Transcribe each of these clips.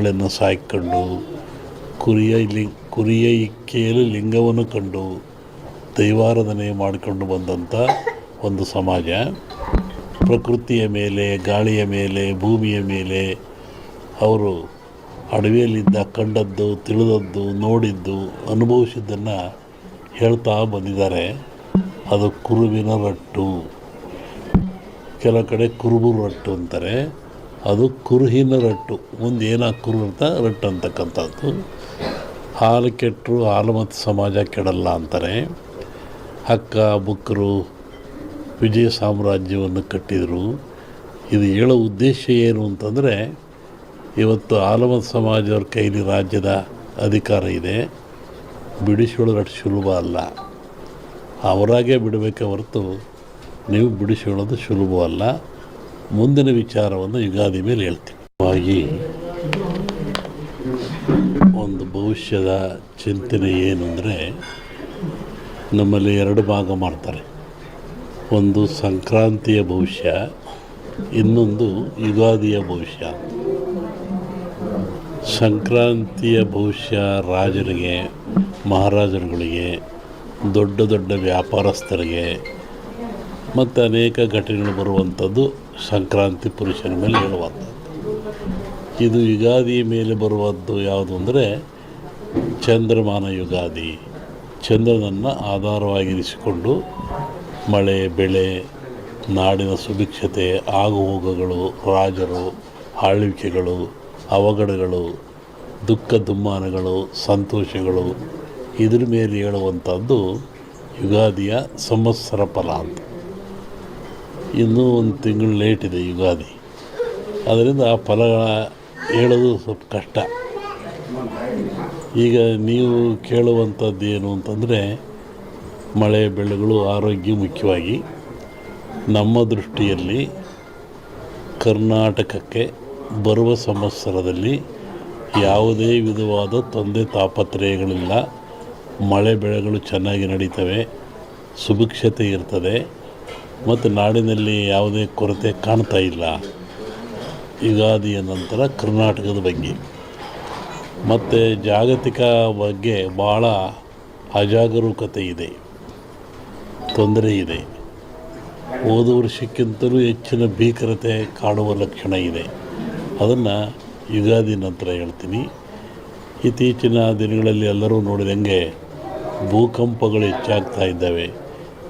ಕುರಿಗಳನ್ನು ಸಾಯ್ಕೊಂಡು ಕುರಿಯ ಲಿ, ಕುರಿಯ ಇಕ್ಕೆಯಲ್ಲಿ ಲಿಂಗವನ್ನು ಕಂಡು ದೈವಾರಾಧನೆ ಮಾಡಿಕೊಂಡು ಬಂದಂಥ ಒಂದು ಸಮಾಜ. ಪ್ರಕೃತಿಯ ಮೇಲೆ, ಗಾಳಿಯ ಮೇಲೆ, ಭೂಮಿಯ ಮೇಲೆ ಅವರು ಅಡವಿಯಲ್ಲಿದ್ದ, ಕಂಡದ್ದು, ತಿಳಿದದ್ದು, ನೋಡಿದ್ದು, ಅನುಭವಿಸಿದ್ದನ್ನು ಹೇಳ್ತಾ ಬಂದಿದ್ದಾರೆ. ಅದು ಕುರುವಿನ ರಟ್ಟು. ಕೆಲವು ಕಡೆ ಕುರುಬು ರಟ್ಟು ಅಂತಾರೆ. ಅದು ಕುರುಹಿನ ರಟ್ಟು. ಮುಂದೆ ಕುರು ಅಂತ ರಟ್ಟು ಅಂತಕ್ಕಂಥದ್ದು. ಹಾಲು ಕೆಟ್ಟರು ಹಾಲು ಮತ್ತು ಸಮಾಜ ಕೆಡಲ್ಲ ಅಂತಾರೆ. ಹಕ್ಕ ಬುಕ್ಕರು ವಿಜಯ ಸಾಮ್ರಾಜ್ಯವನ್ನು ಕಟ್ಟಿದರು. ಇದು ಹೇಳೋ ಉದ್ದೇಶ ಏನು ಅಂತಂದರೆ, ಇವತ್ತು ಆಲಮತ್ ಸಮಾಜವ್ರ ಕೈಲಿ ರಾಜ್ಯದ ಅಧಿಕಾರ ಇದೆ. ಬಿಡಿಸ್ಕೊಳ್ಳೋದು ಸುಲಭ ಅಲ್ಲ. ಅವರಾಗೇ ಬಿಡಬೇಕೆ ಹೊರತು, ನೀವು ಬಿಡಿಸ್ಕೊಳ್ಳೋದು ಸುಲಭವಲ್ಲ. ಮುಂದಿನ ವಿಚಾರವನ್ನು ಯುಗಾದಿ ಮೇಲೆ ಹೇಳ್ತೀನಿ. ಒಂದು ಭವಿಷ್ಯದ ಚಿಂತನೆ ಏನು ಅಂದರೆ ನಮ್ಮಲ್ಲಿ ಎರಡು ಭಾಗ ಮಾಡ್ತಾರೆ. ಒಂದು ಸಂಕ್ರಾಂತಿಯ ಭವಿಷ್ಯ, ಇನ್ನೊಂದು ಯುಗಾದಿಯ ಭವಿಷ್ಯ. ಸಂಕ್ರಾಂತಿಯ ಭವಿಷ್ಯ ರಾಜರಿಗೆ, ಮಹಾರಾಜರುಗಳಿಗೆ, ದೊಡ್ಡ ದೊಡ್ಡ ವ್ಯಾಪಾರಸ್ಥರಿಗೆ, ಮತ್ತು ಅನೇಕ ಘಟನೆಗಳು ಬರುವಂಥದ್ದು ಸಂಕ್ರಾಂತಿ ಪುರುಷನ ಮೇಲೆ ಹೇಳುವಂಥದ್ದು. ಇದು ಯುಗಾದಿ ಮೇಲೆ ಬರುವದ್ದು ಯಾವುದು ಅಂದರೆ ಚಂದ್ರಮಾನ ಯುಗಾದಿ. ಚಂದ್ರನನ್ನು ಆಧಾರವಾಗಿರಿಸಿಕೊಂಡು ಮಳೆ, ಬೆಳೆ, ನಾಡಿನ ಸುಭಿಕ್ಷತೆ, ಆಗುಹೋಗಗಳು, ರಾಜರು, ಆಳ್ವಿಕೆಗಳು, ಅವಘಡಗಳು, ದುಃಖ ದುಮ್ಮಾನಗಳು, ಸಂತೋಷಗಳು, ಇದ್ರ ಮೇಲೆ ಹೇಳುವಂಥದ್ದು ಯುಗಾದಿಯ ಸಂವತ್ಸರ ಫಲ ಅಂತ. ಇನ್ನೂ ಒಂದು ತಿಂಗಳು ಲೇಟ್ ಇದೆ ಯುಗಾದಿ. ಅದರಿಂದ ಆ ಫಲಗಳ ಹೇಳೋದು ಸ್ವಲ್ಪ ಕಷ್ಟ. ಈಗ ನೀವು ಕೇಳುವಂಥದ್ದು ಏನು ಅಂತಂದರೆ, ಮಳೆ, ಬೆಳೆಗಳು ಆರೋಗ್ಯ ಮುಖ್ಯವಾಗಿ. ನಮ್ಮ ದೃಷ್ಟಿಯಲ್ಲಿ ಕರ್ನಾಟಕಕ್ಕೆ ಬರುವ ಸಂವತ್ಸರದಲ್ಲಿ ಯಾವುದೇ ವಿಧವಾದ ತೊಂದರೆ ತಾಪತ್ರಯಗಳಿಲ್ಲ. ಮಳೆ, ಬೆಳೆಗಳು ಚೆನ್ನಾಗಿ ನಡೀತವೆ. ಸುಭಿಕ್ಷತೆ ಇರ್ತದೆ. ಮತ್ತು ನಾಡಿನಲ್ಲಿ ಯಾವುದೇ ಕೊರತೆ ಕಾಣ್ತಾ ಇಲ್ಲ. ಯುಗಾದಿಯ ನಂತರ ಕರ್ನಾಟಕದ ಬಗ್ಗೆ. ಮತ್ತು ಜಾಗತಿಕ ಬಗ್ಗೆ ಭಾಳ ಅಜಾಗರೂಕತೆ ಇದೆ. ತೊಂದರೆ ಇದೆ. ಹೋದ ವರ್ಷಕ್ಕಿಂತಲೂ ಹೆಚ್ಚಿನ ಭೀಕರತೆ ಕಾಣುವ ಲಕ್ಷಣ ಇದೆ. ಅದನ್ನು ಯುಗಾದಿ ನಂತರ ಹೇಳ್ತೀನಿ. ಇತ್ತೀಚಿನ ದಿನಗಳಲ್ಲಿ ಎಲ್ಲರೂ ನೋಡಿದಂಗೆ ಭೂಕಂಪಗಳು ಹೆಚ್ಚಾಗ್ತಾ ಇದ್ದಾವೆ.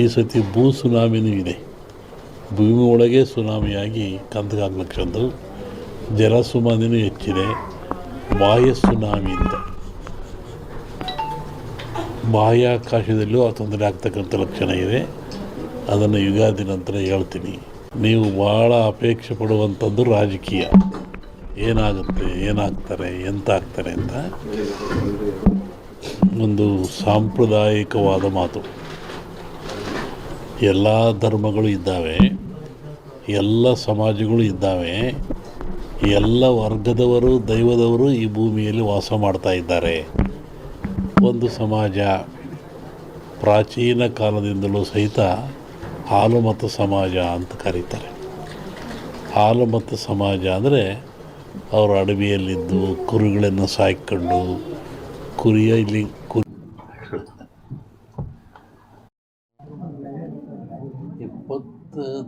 ಈ ಸತಿ ಭೂ ಸುನಾಮಿನೂ ಇದೆ. ಭೂಮಿ ಒಳಗೆ ಸುನಾಮಿಯಾಗಿ ಕಂದಗಾಗ್ಲಕ್ಷಂದು ಜಲ ಸುನಾಮಿನೂ ಹೆಚ್ಚಿದೆ. ಬಾಹ್ಯ ಸುನಾಮಿ ಅಂತ. ಬಾಹ್ಯಾಕಾಶದಲ್ಲೂ ಆ ತೊಂದರೆ ಆಗ್ತಕ್ಕಂಥ ಲಕ್ಷಣ ಇದೆ. ಅದನ್ನು ಯುಗಾದಿ ನಂತರ ಹೇಳ್ತೀನಿ. ನೀವು ಭಾಳ ಅಪೇಕ್ಷೆ ಪಡುವಂಥದ್ದು ರಾಜಕೀಯ. ಏನಾಗುತ್ತೆ, ಏನಾಗ್ತಾರೆ ಎಂತ ಆಗ್ತಾರೆ ಅಂತ ಒಂದು ಸಾಂಪ್ರದಾಯಿಕವಾದ ಮಾತು. ಎಲ್ಲ ಧರ್ಮಗಳು ಇದ್ದಾವೆ, ಎಲ್ಲ ಸಮಾಜಗಳು ಇದ್ದಾವೆ, ಎಲ್ಲ ವರ್ಗದವರು, ದೈವದವರು ಈ ಭೂಮಿಯಲ್ಲಿ ವಾಸ ಮಾಡ್ತಾ ಇದ್ದಾರೆ. ಒಂದು ಸಮಾಜ ಪ್ರಾಚೀನ ಕಾಲದಿಂದಲೂ ಸಹಿತ ಹಾಲು ಮತ್ತು ಸಮಾಜ ಅಂತ ಕರೀತಾರೆ. ಹಾಲು ಮತ್ತು ಸಮಾಜ ಅಂದರೆ ಅವರು ಅಡವಿಯಲ್ಲಿದ್ದು ಕುರಿಗಳನ್ನು ಸಾಯ್ಕೊಂಡು ಕುರಿಯ ಇಲ್ಲಿ ಕು ಇಪ್ಪತ್ತು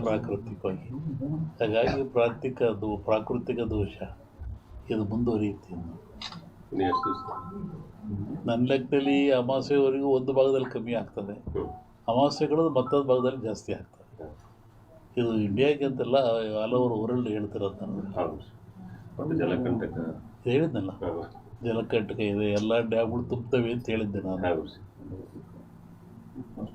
ಪ್ರಾಕೃತಿಕವಾಗಿ ಹಾಗಾಗಿ ಪ್ರಾಕೃತಿಕ ಅದು ಪ್ರಾಕೃತಿಕ ದೋಷ. ಇದು ಮುಂದುವರಿಯುತ್ತೆ ನನ್ನ ಲೆಕ್ಕದಲ್ಲಿ ಅಮಾವಾಸ್ಯೆವರೆಗೂ ಒಂದು ಭಾಗದಲ್ಲಿ ಕಮ್ಮಿ ಆಗ್ತದೆ. ಹ್ಞೂ ಅಮಾವಾಸ್ಯೆಗಳು ಮತ್ತೊಂದು ಭಾಗದಲ್ಲಿ ಜಾಸ್ತಿ ಆಗ್ತದೆ. ಇದು ಇಂಡಿಯಾಗೆ ಅಂತೆಲ್ಲ ಆಲ್ ಓವರ್ ವರ್ಲ್ಡ್ ಹೇಳ್ತಿರೋದು ನಾನು. ಹೇಳಿದ್ನಲ್ಲ. ಜಲಕಂಟಕ ಇದೆ ಎಲ್ಲ ಡ್ಯಾಮ್ಗಳು ತುಂಬ್ತವೆ ಅಂತ ಹೇಳಿದ್ದೆ ನಾನು.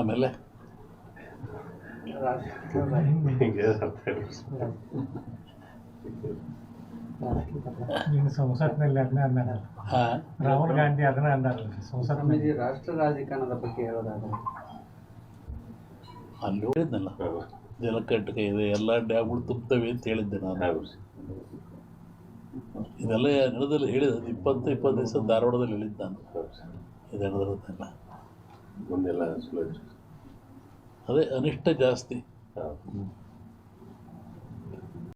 ಆಮೇಲೆ? ಸಂಸತ್ನಲ್ಲಿ ಅದನ್ನ ಅಂದಾರಲ್ಲ ರಾಹುಲ್ ಗಾಂಧಿ ಅದನ್ನ ಅಂದಾರಲ್ಲ ಸಂಸತ್ನಲ್ಲಿ ರಾಷ್ಟ್ರ ರಾಜಕಾರಣದ ಬಗ್ಗೆ ಹೇಳೋದಾದ್ರೆ. ಅಲ್ಲಿ ಹೇಳಿದ್ನಲ್ಲ. ಹೌದು ಜಲಕಂಟಕ ಇದೆ ಎಲ್ಲ ಡ್ಯಾಮ್ಗಳು ತುಂಬ್ತವೆ ಅಂತ ಹೇಳಿದ್ದೆ ನಾನು. ಇದೆಲ್ಲ ನಡೆದಲ್ಲಿ ಹೇಳಿದ? ಇಪ್ಪತ್ತು ಇಪ್ಪತ್ತು ದಿವಸ ಧಾರವಾಡದಲ್ಲಿ ಹೇಳಿದ್ದು ನಾನು. ಇದು ನಡೆದಿರೋದೆಲ್ಲ ಮುಂದೆಲ್ಲ ಸ್ಲೋ ಅದೇ ಅನಿಷ್ಟ ಜಾಸ್ತಿ. ಹೌದು